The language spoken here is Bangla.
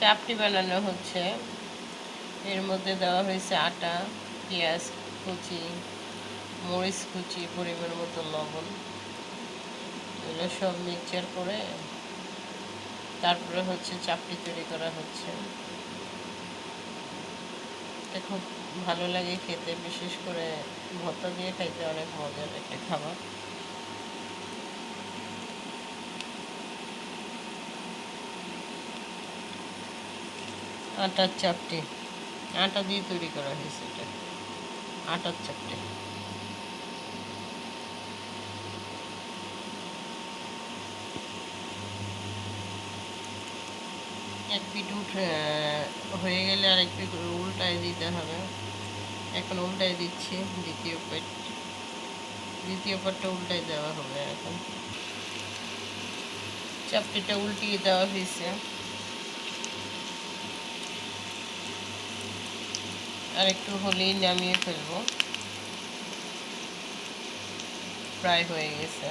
চাপটি বানানো হচ্ছে। এর মধ্যে দেওয়া হয়েছে আটা, পেঁয়াজ কুচি, মরিচ কুচি, পরিমাণ মতো লবণ। এগুলো সব মিক্সচার করে তারপরে হচ্ছে চাপটি তৈরি করা হচ্ছে। এটা খুব ভালো লাগে খেতে, বিশেষ করে ভর্তা দিয়ে খাইতে অনেক মজার একটা খাবার। আটার চাপটি। আটা দিয়ে তৈরি করা হয়েছে এটা। আটার চাপটি। এক পিঠ উঠে হয়ে গেলে আর এক পিঠ উল্টায় দিতে হবে। এখন উল্টায় দিচ্ছি, দ্বিতীয় পেট দ্বিতীয় পাটটা উল্টায় দেওয়া হবে এখন। চাপটিটা উল্টিয়ে দেওয়া হয়েছে। আর একটু হলেই নামিয়ে ফেলবো প্রায় হয়ে গেছে